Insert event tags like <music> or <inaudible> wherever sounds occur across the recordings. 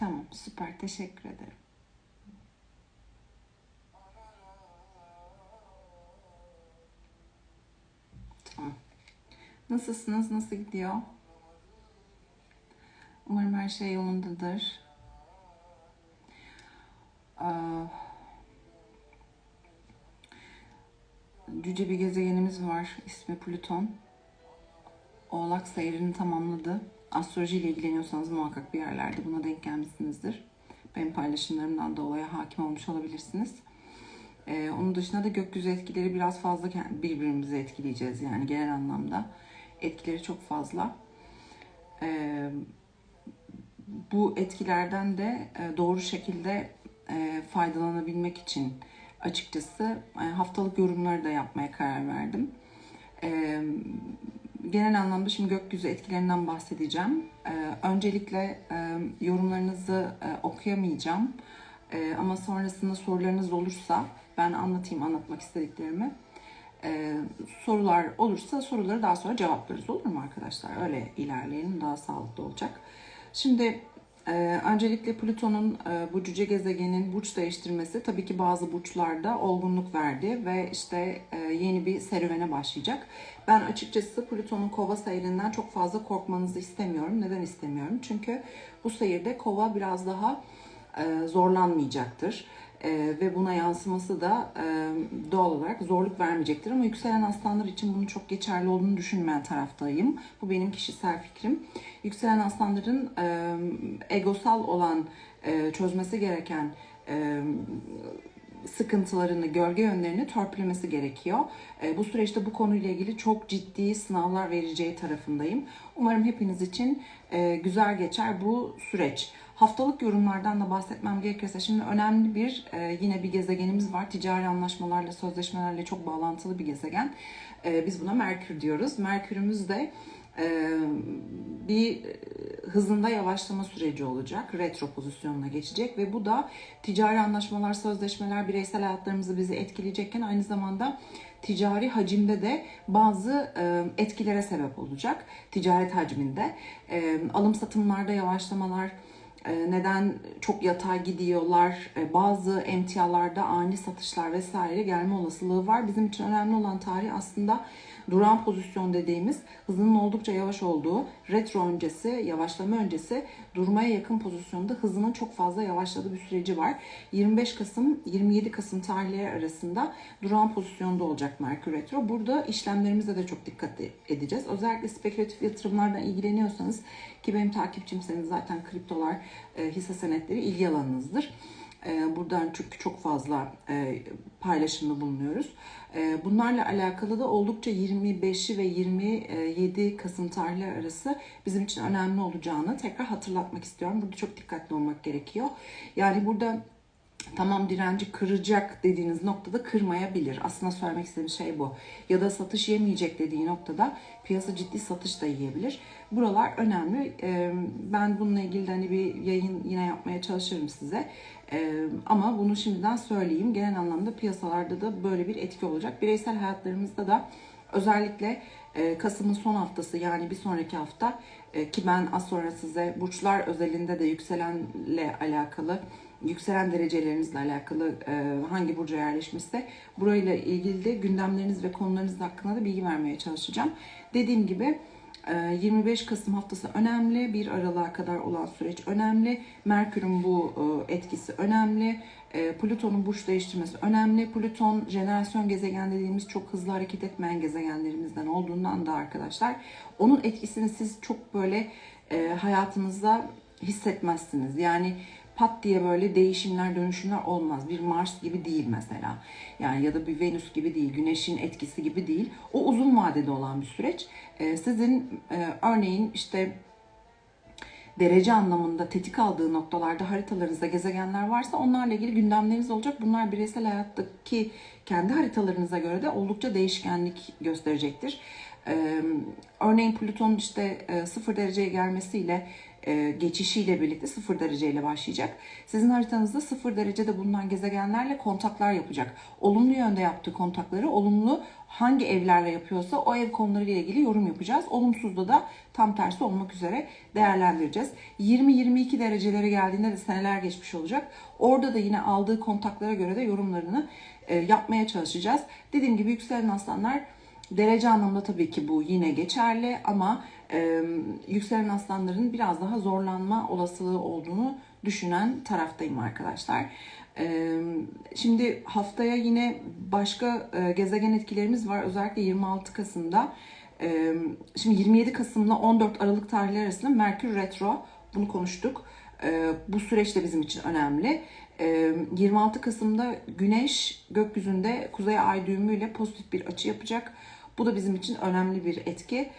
Tamam süper teşekkür ederim. Tamam. Nasılsınız? Nasıl gidiyor? Umarım her şey yolundadır. Aa, cüce bir gezegenimiz var. İsmi Plüton. Oğlak seyrini tamamladı. Astroloji ile ilgileniyorsanız muhakkak bir yerlerde buna denk gelmişsinizdir. Benim paylaşımlarımdan da olaya hakim olmuş olabilirsiniz. Ee, onun dışında da gökyüzü etkileri biraz fazla birbirimizi etkileyeceğiz yani genel anlamda. Etkileri çok fazla. Ee, bu etkilerden de e, doğru şekilde e, faydalanabilmek için açıkçası e, haftalık yorumları da yapmaya karar verdim. E, genel anlamda şimdi gökyüzü etkilerinden bahsedeceğim. Öncelikle yorumlarınızı okuyamayacağım. Ama sonrasında sorularınız olursa ben anlatayım anlatmak istediklerimi. Sorular olursa soruları daha sonra cevaplarız olur mu arkadaşlar? Öyle ilerleyelim daha sağlıklı olacak. Şimdi ee, öncelikle Plüton'un e, bu cüce gezegenin burç değiştirmesi tabii ki bazı burçlarda olgunluk verdi ve işte e, yeni bir serüvene başlayacak. Ben açıkçası Plüton'un kova seyrinden çok fazla korkmanızı istemiyorum. Neden istemiyorum? Çünkü bu seyirde kova biraz daha e, zorlanmayacaktır. E, ve buna yansıması da e, doğal olarak zorluk vermeyecektir. Ama yükselen aslanlar için bunun çok geçerli olduğunu düşünmeyen taraftayım. Bu benim kişisel fikrim. Yükselen aslanların e, egosal olan e, çözmesi gereken e, sıkıntılarını, gölge yönlerini törpülemesi gerekiyor. E, bu süreçte bu konuyla ilgili çok ciddi sınavlar vereceği tarafındayım. Umarım hepiniz için e, güzel geçer bu süreç. Haftalık yorumlardan da bahsetmem gerekirse şimdi önemli bir e, yine bir gezegenimiz var. Ticari anlaşmalarla, sözleşmelerle çok bağlantılı bir gezegen. E, biz buna Merkür diyoruz. Merkürümüz de e, bir hızında yavaşlama süreci olacak. Retro pozisyonuna geçecek ve bu da ticari anlaşmalar, sözleşmeler, bireysel hayatlarımızı bizi etkileyecekken aynı zamanda ticari hacimde de bazı e, etkilere sebep olacak. Ticaret hacminde. E, alım satımlarda yavaşlamalar, e, neden çok yatay gidiyorlar, e, bazı emtialarda ani satışlar vesaire gelme olasılığı var. Bizim için önemli olan tarih aslında duran pozisyon dediğimiz hızının oldukça yavaş olduğu, retro öncesi, yavaşlama öncesi durmaya yakın pozisyonda hızının çok fazla yavaşladığı bir süreci var. 25 Kasım 27 Kasım tarihleri arasında duran pozisyonda olacak Merkür Retro. Burada işlemlerimize de çok dikkat edeceğiz. Özellikle spekülatif yatırımlardan ilgileniyorsanız ki benim takipçimseniz zaten kriptolar, e, hisse senetleri ilgi alanınızdır. E, buradan çünkü çok fazla e, paylaşımda bulunuyoruz. E, bunlarla alakalı da oldukça 25'i ve 27 Kasım tarihleri arası bizim için önemli olacağını tekrar hatırlatmak istiyorum. Burada çok dikkatli olmak gerekiyor. Yani burada tamam direnci kıracak dediğiniz noktada kırmayabilir. Aslında söylemek istediğim şey bu. Ya da satış yemeyecek dediği noktada piyasa ciddi satış da yiyebilir. Buralar önemli. Ben bununla ilgili hani bir yayın yine yapmaya çalışırım size. Ama bunu şimdiden söyleyeyim. Genel anlamda piyasalarda da böyle bir etki olacak. Bireysel hayatlarımızda da özellikle Kasım'ın son haftası yani bir sonraki hafta ki ben az sonra size burçlar özelinde de yükselenle alakalı yükselen derecelerinizle alakalı hangi burca yerleşmişse burayla ilgili de gündemleriniz ve konularınız hakkında da bilgi vermeye çalışacağım. Dediğim gibi 25 Kasım haftası önemli. 1 Aralık'a kadar olan süreç önemli. Merkür'ün bu etkisi önemli. Plüton'un burç değiştirmesi önemli. Plüton jenerasyon gezegen dediğimiz çok hızlı hareket etmeyen gezegenlerimizden olduğundan da arkadaşlar onun etkisini siz çok böyle hayatınızda hissetmezsiniz. Yani pat diye böyle değişimler, dönüşümler olmaz. Bir Mars gibi değil mesela. Yani ya da bir Venüs gibi değil, Güneş'in etkisi gibi değil. O uzun vadede olan bir süreç. Ee, sizin e, örneğin işte derece anlamında tetik aldığı noktalarda haritalarınızda gezegenler varsa onlarla ilgili gündemleriniz olacak. Bunlar bireysel hayattaki kendi haritalarınıza göre de oldukça değişkenlik gösterecektir. Ee, örneğin Plüton'un işte e, sıfır dereceye gelmesiyle e, geçişiyle birlikte 0 dereceyle başlayacak. Sizin haritanızda 0 derecede bulunan gezegenlerle kontaklar yapacak. Olumlu yönde yaptığı kontakları olumlu hangi evlerle yapıyorsa o ev konularıyla ilgili yorum yapacağız. Olumsuzda da tam tersi olmak üzere değerlendireceğiz. 20-22 derecelere geldiğinde de seneler geçmiş olacak. Orada da yine aldığı kontaklara göre de yorumlarını e, yapmaya çalışacağız. Dediğim gibi yükselen aslanlar derece anlamında tabii ki bu yine geçerli ama e, yükselen aslanların biraz daha zorlanma olasılığı olduğunu düşünen taraftayım arkadaşlar. E, şimdi haftaya yine başka e, gezegen etkilerimiz var. Özellikle 26 Kasım'da. E, şimdi 27 Kasım'la 14 Aralık tarihleri arasında Merkür Retro. Bunu konuştuk. E, bu süreç de bizim için önemli. 26 Kasım'da Güneş gökyüzünde Kuzey Ay düğümüyle pozitif bir açı yapacak. Bu da bizim için önemli bir etki.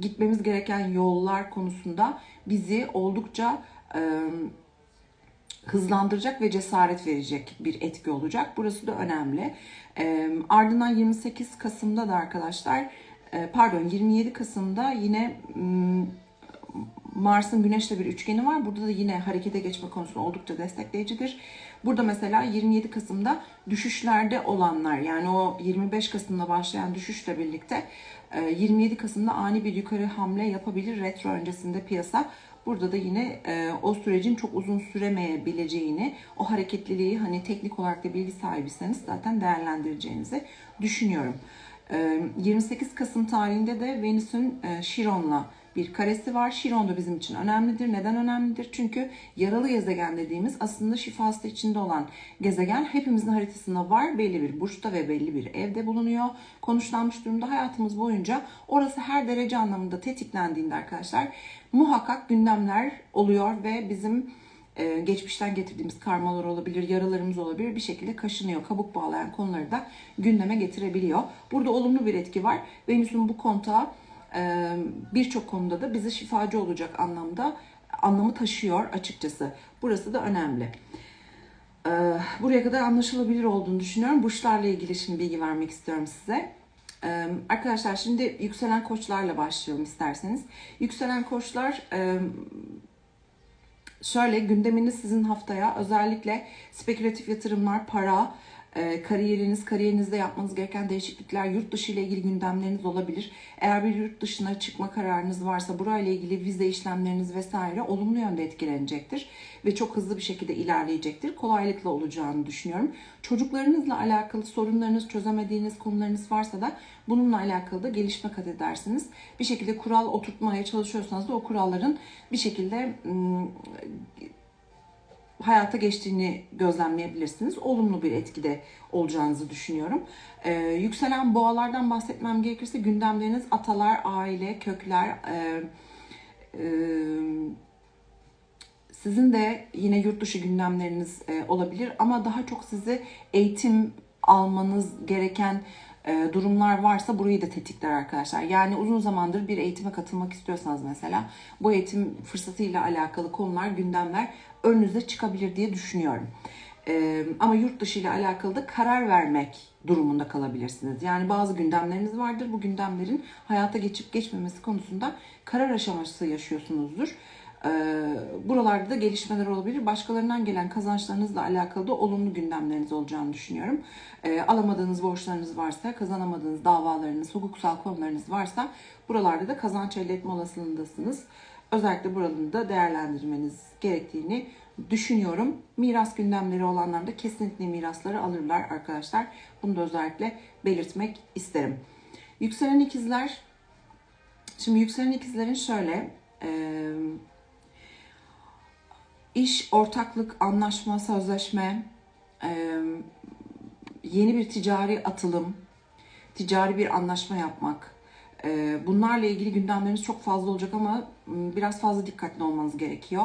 Gitmemiz gereken yollar konusunda bizi oldukça hızlandıracak ve cesaret verecek bir etki olacak. Burası da önemli. Ardından 28 Kasım'da da arkadaşlar pardon 27 Kasım'da yine Mars'ın Güneş'le bir üçgeni var. Burada da yine harekete geçme konusunda oldukça destekleyicidir. Burada mesela 27 Kasım'da düşüşlerde olanlar yani o 25 Kasım'da başlayan düşüşle birlikte 27 Kasım'da ani bir yukarı hamle yapabilir retro öncesinde piyasa. Burada da yine e, o sürecin çok uzun süremeyebileceğini, o hareketliliği hani teknik olarak da bilgi sahibiyseniz zaten değerlendireceğinizi düşünüyorum. E, 28 Kasım tarihinde de Venüs'ün e, Şiron'la bir karesi var. Şiron da bizim için önemlidir. Neden önemlidir? Çünkü yaralı gezegen dediğimiz aslında şifası içinde olan gezegen hepimizin haritasında var. Belli bir burçta ve belli bir evde bulunuyor. Konuşlanmış durumda hayatımız boyunca orası her derece anlamında tetiklendiğinde arkadaşlar muhakkak gündemler oluyor ve bizim e, geçmişten getirdiğimiz karmalar olabilir, yaralarımız olabilir bir şekilde kaşınıyor. Kabuk bağlayan konuları da gündeme getirebiliyor. Burada olumlu bir etki var. Venüs'ün bu kontağı birçok konuda da bize şifacı olacak anlamda anlamı taşıyor açıkçası. Burası da önemli. Buraya kadar anlaşılabilir olduğunu düşünüyorum. Burçlarla ilgili şimdi bilgi vermek istiyorum size. Arkadaşlar şimdi yükselen koçlarla başlayalım isterseniz. Yükselen koçlar şöyle gündeminiz sizin haftaya özellikle spekülatif yatırımlar, para, e, kariyeriniz, kariyerinizde yapmanız gereken değişiklikler, yurt dışı ile ilgili gündemleriniz olabilir. Eğer bir yurt dışına çıkma kararınız varsa burayla ilgili vize işlemleriniz vesaire olumlu yönde etkilenecektir ve çok hızlı bir şekilde ilerleyecektir. Kolaylıkla olacağını düşünüyorum. Çocuklarınızla alakalı sorunlarınız, çözemediğiniz konularınız varsa da bununla alakalı da gelişme kat edersiniz. Bir şekilde kural oturtmaya çalışıyorsanız da o kuralların bir şekilde hayata geçtiğini gözlemleyebilirsiniz. Olumlu bir etkide olacağınızı düşünüyorum. Ee, yükselen boğalardan bahsetmem gerekirse gündemleriniz atalar, aile, kökler, e, e, sizin de yine yurt dışı gündemleriniz e, olabilir ama daha çok sizi eğitim almanız gereken e, durumlar varsa burayı da tetikler arkadaşlar. Yani uzun zamandır bir eğitime katılmak istiyorsanız mesela bu eğitim fırsatıyla alakalı konular, gündemler önünüze çıkabilir diye düşünüyorum. Ee, ama yurt dışı ile alakalı da karar vermek durumunda kalabilirsiniz. Yani bazı gündemleriniz vardır. Bu gündemlerin hayata geçip geçmemesi konusunda karar aşaması yaşıyorsunuzdur. Ee, buralarda da gelişmeler olabilir. Başkalarından gelen kazançlarınızla alakalı da olumlu gündemleriniz olacağını düşünüyorum. Ee, alamadığınız borçlarınız varsa, kazanamadığınız davalarınız, hukuksal konularınız varsa buralarda da kazanç elde etme olasılığındasınız. Özellikle buralarını da değerlendirmeniz gerektiğini düşünüyorum. Miras gündemleri olanlar da kesinlikle mirasları alırlar arkadaşlar. Bunu da özellikle belirtmek isterim. Yükselen ikizler, şimdi yükselen ikizlerin şöyle, iş, ortaklık, anlaşma, sözleşme, e, yeni bir ticari atılım, ticari bir anlaşma yapmak, e, bunlarla ilgili gündemleriniz çok fazla olacak ama biraz fazla dikkatli olmanız gerekiyor.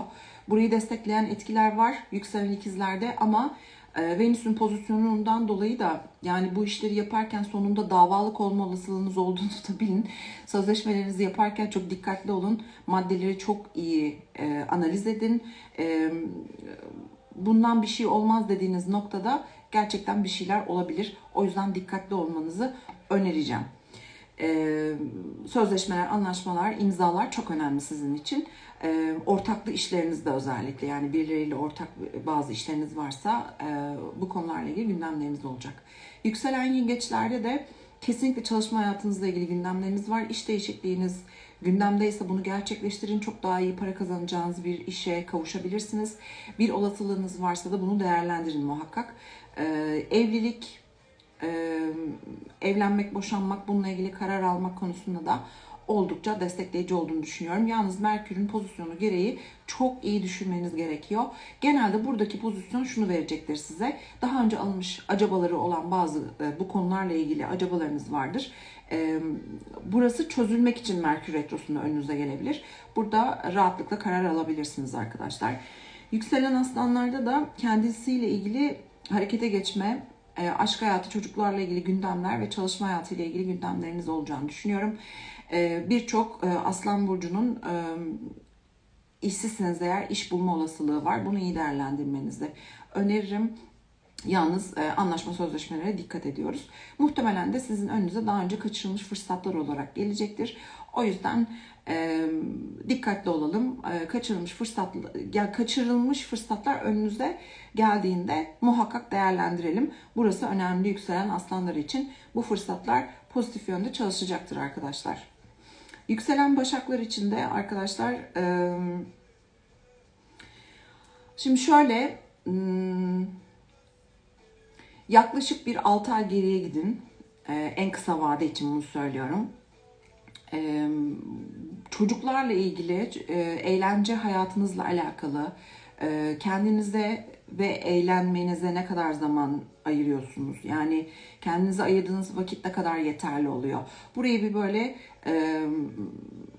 Burayı destekleyen etkiler var yükselen ikizlerde ama Venüs'ün pozisyonundan dolayı da yani bu işleri yaparken sonunda davalık olma olasılığınız olduğunu da bilin. Sözleşmelerinizi yaparken çok dikkatli olun. Maddeleri çok iyi e, analiz edin. E, bundan bir şey olmaz dediğiniz noktada gerçekten bir şeyler olabilir. O yüzden dikkatli olmanızı önereceğim. Sözleşmeler, anlaşmalar, imzalar çok önemli sizin için. Ee, ortaklı işlerinizde özellikle yani birileriyle ortak bazı işleriniz varsa e, bu konularla ilgili gündemleriniz olacak. Yükselen yengeçlerde de kesinlikle çalışma hayatınızla ilgili gündemleriniz var. İş değişikliğiniz gündemdeyse bunu gerçekleştirin. Çok daha iyi para kazanacağınız bir işe kavuşabilirsiniz. Bir olasılığınız varsa da bunu değerlendirin muhakkak. Evlilik, e, evlenmek, boşanmak, bununla ilgili karar almak konusunda da oldukça destekleyici olduğunu düşünüyorum. Yalnız Merkür'ün pozisyonu gereği çok iyi düşünmeniz gerekiyor. Genelde buradaki pozisyon şunu verecektir size. Daha önce alınmış acabaları olan bazı bu konularla ilgili acabalarınız vardır. Burası çözülmek için Merkür Retrosu'nda önünüze gelebilir. Burada rahatlıkla karar alabilirsiniz arkadaşlar. Yükselen aslanlarda da kendisiyle ilgili harekete geçme, e, aşk hayatı, çocuklarla ilgili gündemler ve çalışma hayatı ile ilgili gündemleriniz olacağını düşünüyorum. E, Birçok e, Aslan Burcu'nun e, işsizseniz eğer iş bulma olasılığı var. Bunu iyi değerlendirmenizi öneririm. Yalnız e, anlaşma sözleşmelere dikkat ediyoruz. Muhtemelen de sizin önünüze daha önce kaçırılmış fırsatlar olarak gelecektir. O yüzden e, dikkatli olalım. E, kaçırılmış fırsat ya kaçırılmış fırsatlar önünüze geldiğinde muhakkak değerlendirelim. Burası önemli yükselen aslanlar için bu fırsatlar pozitif yönde çalışacaktır arkadaşlar. Yükselen başaklar için de arkadaşlar e, şimdi şöyle hmm, yaklaşık bir 6 ay geriye gidin. E, en kısa vade için bunu söylüyorum e, çocuklarla ilgili, e, eğlence hayatınızla alakalı, e, kendinize ve eğlenmenize ne kadar zaman ayırıyorsunuz? Yani kendinize ayırdığınız vakit ne kadar yeterli oluyor? Burayı bir böyle e,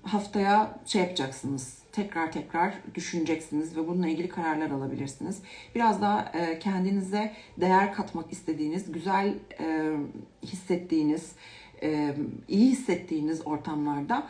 haftaya şey yapacaksınız, tekrar tekrar düşüneceksiniz ve bununla ilgili kararlar alabilirsiniz. Biraz daha e, kendinize değer katmak istediğiniz, güzel e, hissettiğiniz, e, iyi hissettiğiniz ortamlarda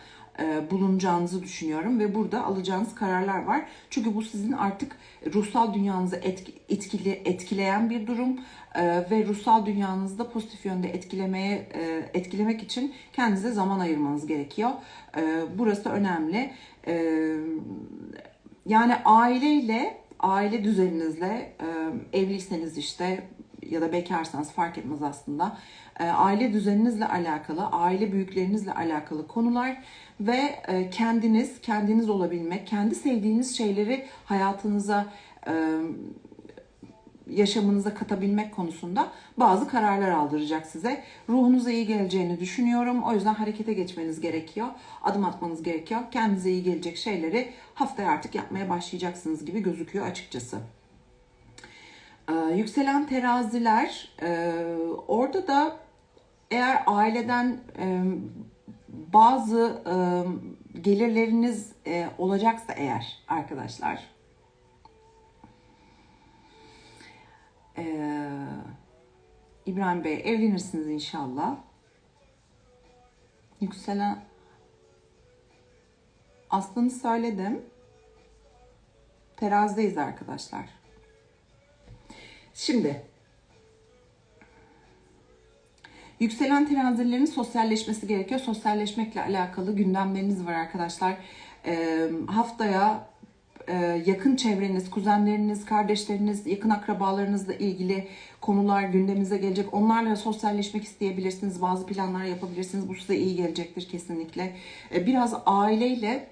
bulunacağınızı düşünüyorum ve burada alacağınız kararlar var. Çünkü bu sizin artık ruhsal dünyanızı etki, etkili, etkileyen bir durum e, ve ruhsal dünyanızda pozitif yönde etkilemeye e, etkilemek için kendinize zaman ayırmanız gerekiyor. E, burası önemli. E, yani aileyle, aile düzeninizle, e, evliyseniz işte ya da bekarsanız fark etmez aslında. E, aile düzeninizle alakalı, aile büyüklerinizle alakalı konular ve e, kendiniz, kendiniz olabilmek, kendi sevdiğiniz şeyleri hayatınıza e, yaşamınıza katabilmek konusunda bazı kararlar aldıracak size. Ruhunuza iyi geleceğini düşünüyorum. O yüzden harekete geçmeniz gerekiyor. Adım atmanız gerekiyor. Kendinize iyi gelecek şeyleri haftaya artık yapmaya başlayacaksınız gibi gözüküyor açıkçası. Ee, yükselen teraziler e, orada da eğer aileden e, bazı e, gelirleriniz olacaksa eğer arkadaşlar İbrahim Bey evlenirsiniz inşallah. Yükselen aslını söyledim. Terazideyiz arkadaşlar. Şimdi yükselen terazilerin sosyalleşmesi gerekiyor. Sosyalleşmekle alakalı gündemleriniz var arkadaşlar. E, haftaya e, yakın çevreniz, kuzenleriniz, kardeşleriniz, yakın akrabalarınızla ilgili konular gündeminize gelecek. Onlarla sosyalleşmek isteyebilirsiniz. Bazı planlar yapabilirsiniz. Bu size iyi gelecektir kesinlikle. E, biraz aileyle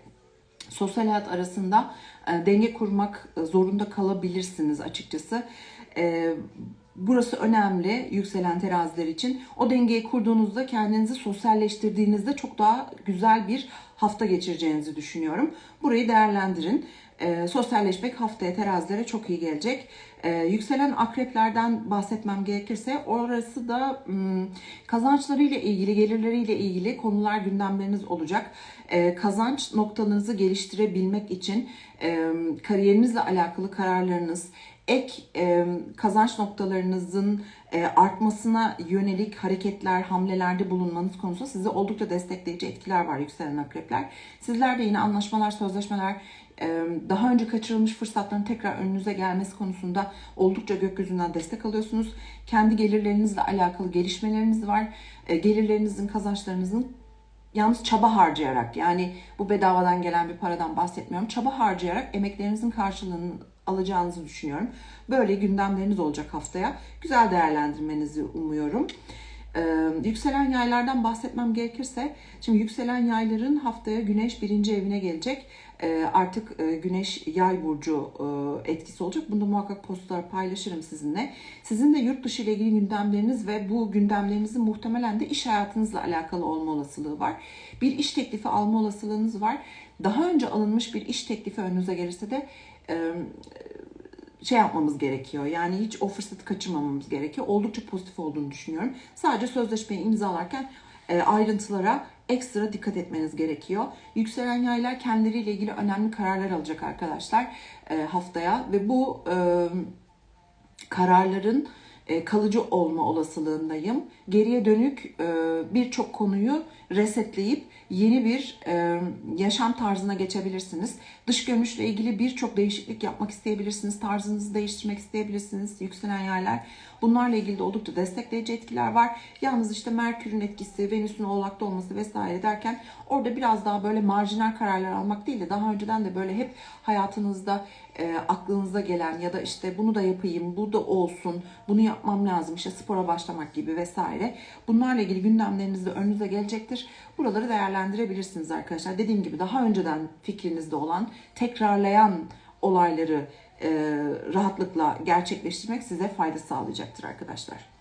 sosyal hayat arasında e, denge kurmak zorunda kalabilirsiniz açıkçası. E, burası önemli yükselen teraziler için. O dengeyi kurduğunuzda kendinizi sosyalleştirdiğinizde çok daha güzel bir hafta geçireceğinizi düşünüyorum. Burayı değerlendirin. E, sosyalleşmek haftaya terazilere çok iyi gelecek. E, yükselen akreplerden bahsetmem gerekirse orası da m, kazançlarıyla ilgili, gelirleriyle ilgili konular gündemleriniz olacak. E, kazanç noktanızı geliştirebilmek için e, kariyerinizle alakalı kararlarınız, ek e, kazanç noktalarınızın e, artmasına yönelik hareketler, hamlelerde bulunmanız konusunda size oldukça destekleyici etkiler var yükselen akrepler. Sizler de yine anlaşmalar, sözleşmeler, daha önce kaçırılmış fırsatların tekrar önünüze gelmesi konusunda oldukça gökyüzünden destek alıyorsunuz. Kendi gelirlerinizle alakalı gelişmeleriniz var. E, gelirlerinizin, kazançlarınızın Yalnız çaba harcayarak yani bu bedavadan gelen bir paradan bahsetmiyorum. Çaba harcayarak emeklerinizin karşılığını alacağınızı düşünüyorum. Böyle gündemleriniz olacak haftaya. Güzel değerlendirmenizi umuyorum. Ee, yükselen yaylardan bahsetmem gerekirse, şimdi yükselen yayların haftaya Güneş birinci evine gelecek. Ee, artık e, Güneş yay burcu e, etkisi olacak. Bunda muhakkak postlar paylaşırım sizinle. Sizin de yurt dışı ile ilgili gündemleriniz ve bu gündemlerinizin muhtemelen de iş hayatınızla alakalı olma olasılığı var. Bir iş teklifi alma olasılığınız var. Daha önce alınmış bir iş teklifi önünüze gelirse de e, şey yapmamız gerekiyor. Yani hiç o fırsatı kaçırmamamız gerekiyor. Oldukça pozitif olduğunu düşünüyorum. Sadece sözleşmeyi imzalarken e, ayrıntılara ekstra dikkat etmeniz gerekiyor. Yükselen yaylar kendileriyle ilgili önemli kararlar alacak arkadaşlar e, haftaya ve bu e, kararların kalıcı olma olasılığındayım. Geriye dönük birçok konuyu resetleyip yeni bir e, yaşam tarzına geçebilirsiniz. Dış görünüşle ilgili birçok değişiklik yapmak isteyebilirsiniz. Tarzınızı değiştirmek isteyebilirsiniz. Yükselen yerler. Bunlarla ilgili de oldukça destekleyici etkiler var. Yalnız işte Merkür'ün etkisi, Venüs'ün oğlakta olması vesaire derken orada biraz daha böyle marjinal kararlar almak değil de daha önceden de böyle hep hayatınızda e, aklınıza gelen ya da işte bunu da yapayım, bu da olsun, bunu yapmam lazım, işte spora başlamak gibi vesaire. Bunlarla ilgili gündemleriniz de önünüze gelecektir. Buraları değerlendirebilirsiniz arkadaşlar. Dediğim gibi daha önceden fikrinizde olan, tekrarlayan olayları e, rahatlıkla gerçekleştirmek size fayda sağlayacaktır arkadaşlar.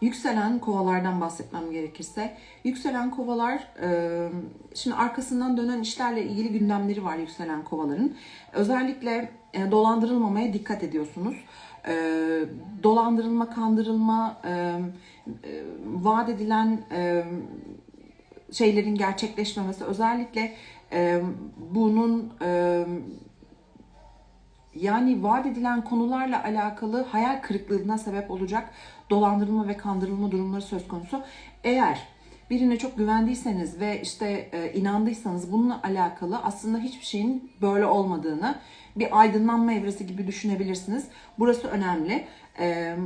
Yükselen kovalardan bahsetmem gerekirse, yükselen kovalar, e, şimdi arkasından dönen işlerle ilgili gündemleri var yükselen kovaların. Özellikle e, dolandırılmamaya dikkat ediyorsunuz. E, dolandırılma, kandırılma, vaat edilen şeylerin gerçekleşmemesi, özellikle bunun yani vaat edilen konularla alakalı hayal kırıklığına sebep olacak dolandırılma ve kandırılma durumları söz konusu. Eğer birine çok güvendiyseniz ve işte e, inandıysanız bununla alakalı aslında hiçbir şeyin böyle olmadığını bir aydınlanma evresi gibi düşünebilirsiniz. Burası önemli. E,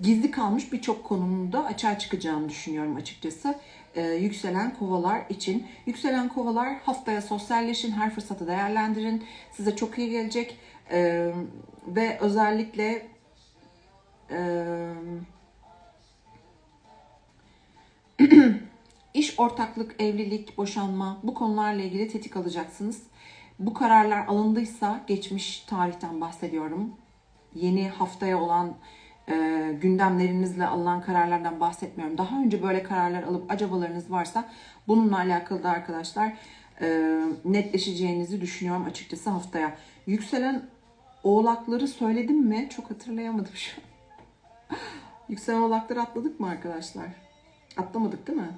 gizli kalmış birçok konunun da açığa çıkacağını düşünüyorum açıkçası e, yükselen kovalar için. Yükselen kovalar haftaya sosyalleşin, her fırsatı değerlendirin. Size çok iyi gelecek e, ve özellikle e, <clears throat> iş ortaklık, evlilik, boşanma bu konularla ilgili tetik alacaksınız. Bu kararlar alındıysa geçmiş tarihten bahsediyorum. Yeni haftaya olan e, gündemlerinizle alınan kararlardan bahsetmiyorum. Daha önce böyle kararlar alıp acabalarınız varsa bununla alakalı da arkadaşlar e, netleşeceğinizi düşünüyorum açıkçası haftaya. Yükselen oğlakları söyledim mi? Çok hatırlayamadım şu an. <laughs> Yükselen oğlakları atladık mı arkadaşlar? Atlamadık değil mi?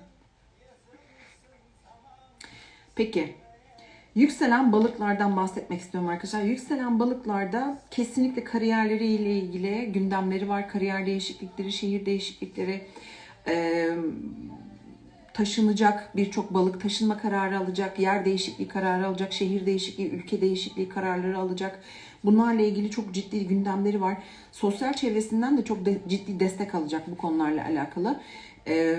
Peki. Yükselen balıklardan bahsetmek istiyorum arkadaşlar. Yükselen balıklarda kesinlikle kariyerleriyle ilgili gündemleri var. Kariyer değişiklikleri, şehir değişiklikleri, e, taşınacak birçok balık taşınma kararı alacak, yer değişikliği kararı alacak, şehir değişikliği, ülke değişikliği kararları alacak. Bunlarla ilgili çok ciddi gündemleri var. Sosyal çevresinden de çok ciddi destek alacak bu konularla alakalı. E,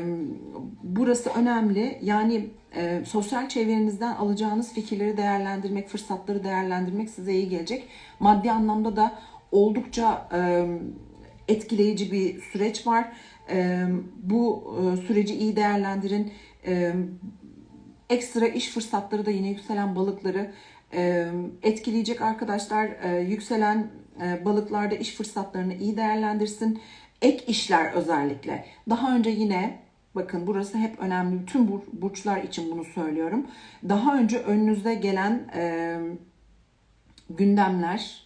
burası önemli. Yani e, sosyal çevrenizden alacağınız fikirleri değerlendirmek, fırsatları değerlendirmek size iyi gelecek. Maddi anlamda da oldukça e, etkileyici bir süreç var. E, bu e, süreci iyi değerlendirin. E, ekstra iş fırsatları da yine yükselen balıkları e, etkileyecek arkadaşlar. E, yükselen e, balıklarda iş fırsatlarını iyi değerlendirsin. Ek işler özellikle. Daha önce yine bakın burası hep önemli. Bütün burçlar için bunu söylüyorum. Daha önce önünüzde gelen e, gündemler,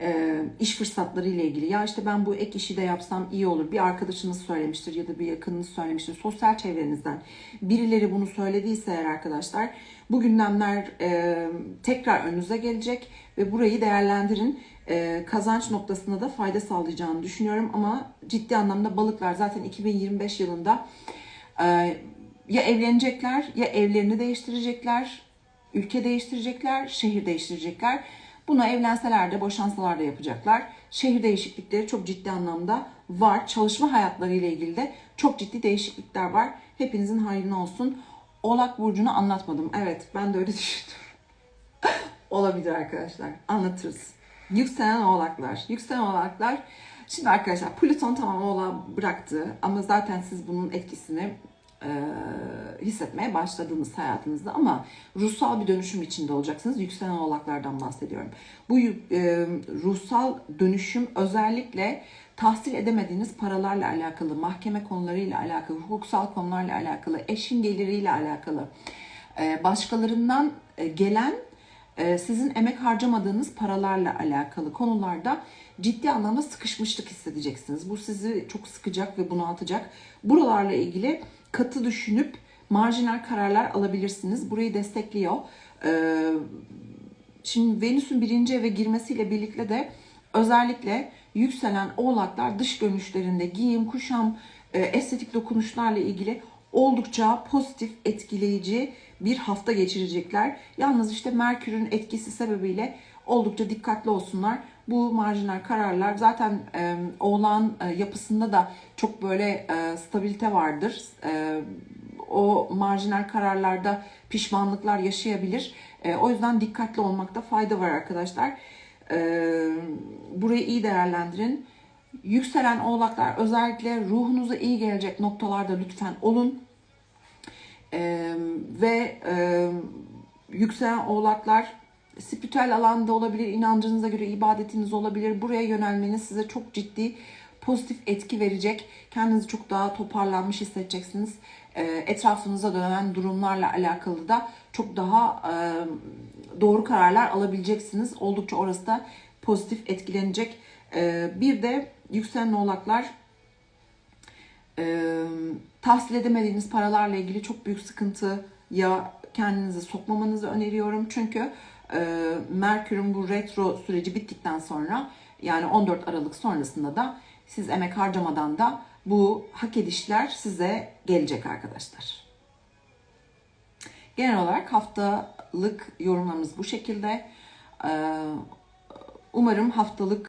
e, iş fırsatları ile ilgili. Ya işte ben bu ek işi de yapsam iyi olur. Bir arkadaşınız söylemiştir ya da bir yakınınız söylemiştir. Sosyal çevrenizden birileri bunu söylediyse eğer arkadaşlar bu gündemler e, tekrar önünüze gelecek ve burayı değerlendirin. E, kazanç noktasında da fayda sağlayacağını düşünüyorum ama ciddi anlamda balıklar zaten 2025 yılında e, ya evlenecekler ya evlerini değiştirecekler, ülke değiştirecekler, şehir değiştirecekler. Bunu evlenseler de boşansalar da yapacaklar. Şehir değişiklikleri çok ciddi anlamda var. Çalışma hayatları ile ilgili de çok ciddi değişiklikler var. Hepinizin hayrına olsun. Oğlak Burcu'nu anlatmadım. Evet ben de öyle <laughs> düşündüm. Olabilir arkadaşlar. Anlatırız. Yükselen oğlaklar. Yükselen oğlaklar. Şimdi arkadaşlar Plüton tamam oğlağı bıraktı ama zaten siz bunun etkisini e, hissetmeye başladınız hayatınızda ama ruhsal bir dönüşüm içinde olacaksınız. Yükselen oğlaklardan bahsediyorum. Bu e, ruhsal dönüşüm özellikle tahsil edemediğiniz paralarla alakalı, mahkeme konularıyla alakalı, hukuksal konularla alakalı, eşin geliriyle alakalı, e, başkalarından e, gelen sizin emek harcamadığınız paralarla alakalı konularda ciddi anlamda sıkışmışlık hissedeceksiniz. Bu sizi çok sıkacak ve bunaltacak. Buralarla ilgili katı düşünüp marjinal kararlar alabilirsiniz. Burayı destekliyor. Ee, Şimdi Venüs'ün birinci eve girmesiyle birlikte de özellikle yükselen oğlaklar dış görünüşlerinde giyim, kuşam, e, estetik dokunuşlarla ilgili oldukça pozitif, etkileyici bir hafta geçirecekler. Yalnız işte Merkür'ün etkisi sebebiyle oldukça dikkatli olsunlar. Bu marjinal kararlar zaten e, oğlan e, yapısında da çok böyle e, stabilite vardır. E, o marjinal kararlarda pişmanlıklar yaşayabilir. E, o yüzden dikkatli olmakta fayda var arkadaşlar. E, burayı iyi değerlendirin. Yükselen oğlaklar özellikle ruhunuza iyi gelecek noktalarda lütfen olun. E, ve e, yükselen oğlaklar spiritüel alanda olabilir, inancınıza göre ibadetiniz olabilir. Buraya yönelmeniz size çok ciddi pozitif etki verecek. Kendinizi çok daha toparlanmış hissedeceksiniz. E, etrafınıza dönen durumlarla alakalı da çok daha e, doğru kararlar alabileceksiniz. Oldukça orası da pozitif etkilenecek. E, bir de yükselen oğlaklar e, tahsil edemediğiniz paralarla ilgili çok büyük sıkıntıya kendinizi sokmamanızı öneriyorum. Çünkü e, Merkür'ün bu retro süreci bittikten sonra yani 14 Aralık sonrasında da siz emek harcamadan da bu hak edişler size gelecek arkadaşlar. Genel olarak haftalık yorumlarımız bu şekilde. Ee, Umarım haftalık